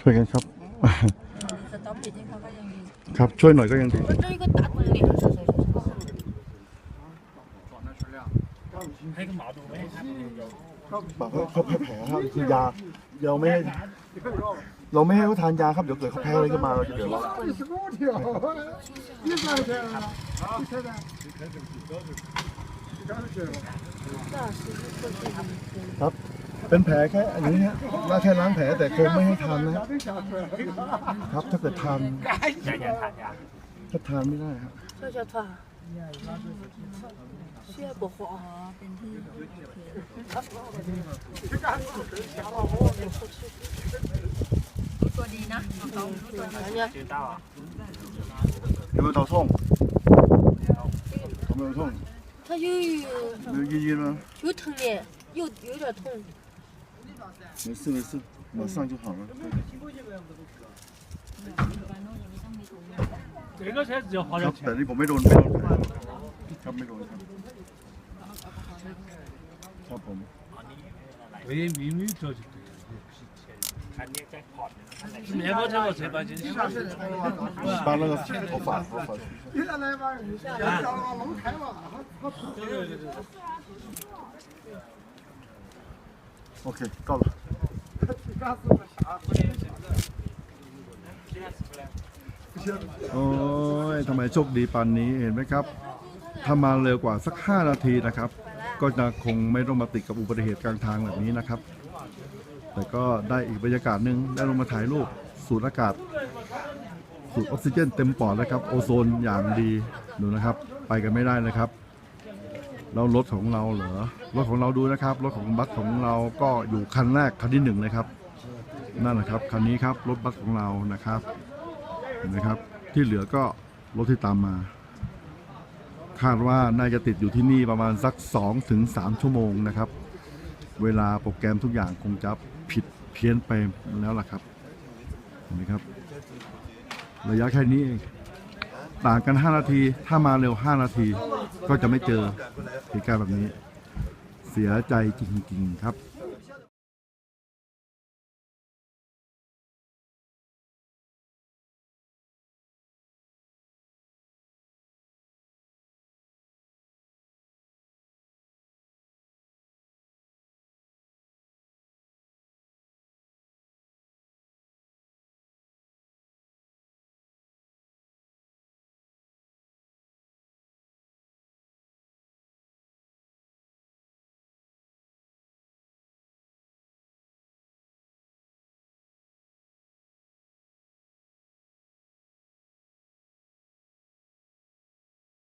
ช่วยกันครับครับช่วยหน่อยก็ยังดีเให้เขาแพ้ผลครับคือยาเยวไม่ให้เราไม่ให้เขาทานยาครับเดี๋ยวเกิดเขาแพ้อะไรขึ้นมาเราจะเดือดร้อนครับ เป็นแผลแค่อันนี้ฮะว่าแค่ล้างแผลแต่คงไม่ให้ทานนะครับ ถ้าเกิดทาน อย่าอย่าทานยา ถ้าทานไม่ได้ครับ 这叫团。血不黄。เป็นที่ตัวดีนะเขาตัวนี้ 知道啊有没有头痛？有没有痛？他有有意义吗？有疼的，有有点痛。 没事没事，马上就好了。这个车子要花 ครั 点 บแต่ 钱。 นี่ผมไม่โดนไม่โดนแผลครับไม่โดนครับครับผม 为秘密做就对了。อันนี้แจ็คพอต面包车我这把进去。把那个头发头发，OK， 到了。โอ้ยทำไมโชคดีปานนี้เห็นไหมครับ ถ้ามาเร็วกว่าสัก 5 นาทีนะครับ ก็จะคงไม่ต้องมาติดกับอุบัติเหตุกลางทางแบบนี้นะครับ แต่ก็ได้อีกบรรยากาศหนึ่งได้ลงมาถ่ายรูปสูดอากาศ สูดออกซิเจนเต็มปอดแล้วครับ โอโซนอย่างดีดูนะครับ ไปกันไม่ได้นะครับ แล้วรถของเราเหรอรถของเราดูนะครับ รถของบัสของเราก็อยู่คันแรกคันที่หนึ่งเลยครับ นั่นแหละครับคันนี้ครับรถบัสของเรานะครับเห็นไหมครับ ที่เหลือก็รถที่ตามมา คาดว่าน่าจะติดอยู่ที่นี่ประมาณสัก2ถึงชั่วโมงนะครับ เวลาโปรแกรมทุกอย่างคงจะผิดเพี้ยนไปแล้วล่ะครับเห็นไหมครับ ระยะแค่นี้เองต่างกัน 5 นาที ถ้ามาเร็ว 5 นาที ก็จะไม่เจอเหตุการณ์แบบนี้ เสียใจจริงๆครับ